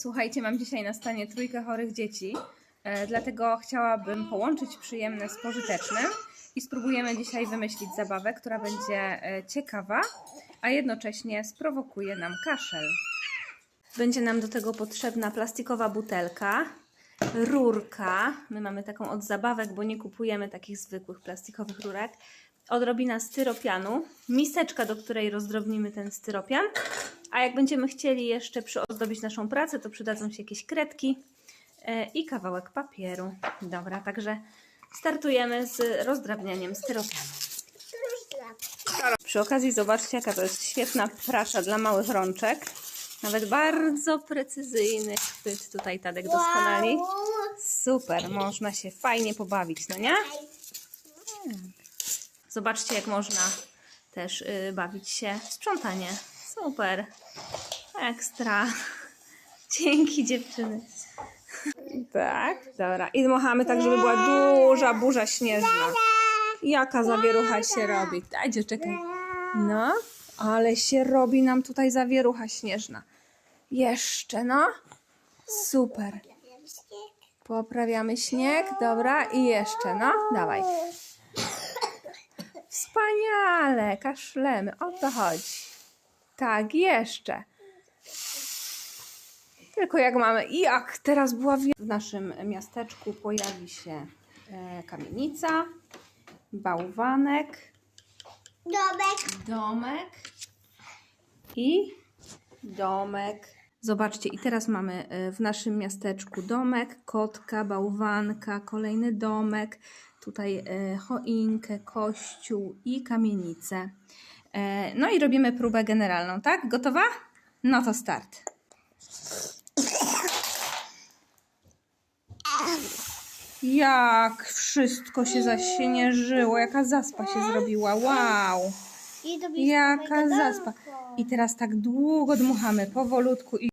Słuchajcie, mam dzisiaj na stanie trójkę chorych dzieci, e, dlatego chciałabym połączyć przyjemne z pożytecznym i spróbujemy dzisiaj wymyślić zabawę, która będzie e, ciekawa, a jednocześnie sprowokuje nam kaszel. Będzie nam do tego potrzebna plastikowa butelka, rurka. My mamy taką od zabawek, bo nie kupujemy takich zwykłych plastikowych rurek. Odrobina styropianu, miseczka, do której rozdrobnimy ten styropian. A jak będziemy chcieli jeszcze przyozdobić naszą pracę, to przydadzą się jakieś kredki e, i kawałek papieru. Dobra, także startujemy z rozdrabnianiem styropianu. Przy okazji zobaczcie, jaka to jest świetna prasza dla małych rączek. Nawet bardzo precyzyjny chwyt tutaj Tadek doskonali. Super, można się fajnie pobawić, no nie? Zobaczcie, jak można też y, bawić się w sprzątanie. Super. Ekstra. Dzięki dziewczyny. Tak, dobra. I dmuchamy tak, żeby była duża burza śnieżna. Jaka zawierucha się robi. Dajcie, czekaj. No, ale się robi nam tutaj zawierucha śnieżna. Jeszcze, no. Super. Poprawiamy śnieg, dobra. I jeszcze, no. Dawaj. Wspaniale, kaszlemy. O to chodzi. Tak, jeszcze. Tylko jak mamy. I jak teraz była wie- w naszym miasteczku pojawi się e, kamienica, bałwanek, Dobek. domek i domek. Zobaczcie, i teraz mamy e, w naszym miasteczku domek, kotka, bałwanka, kolejny domek, tutaj e, choinkę, kościół i kamienicę. E, No i robimy próbę generalną, tak? Gotowa? No to start. Jak wszystko się zaśnieżyło, jaka zaspa się zrobiła, wow! Jaka zaspa. I teraz tak długo dmuchamy, powolutku i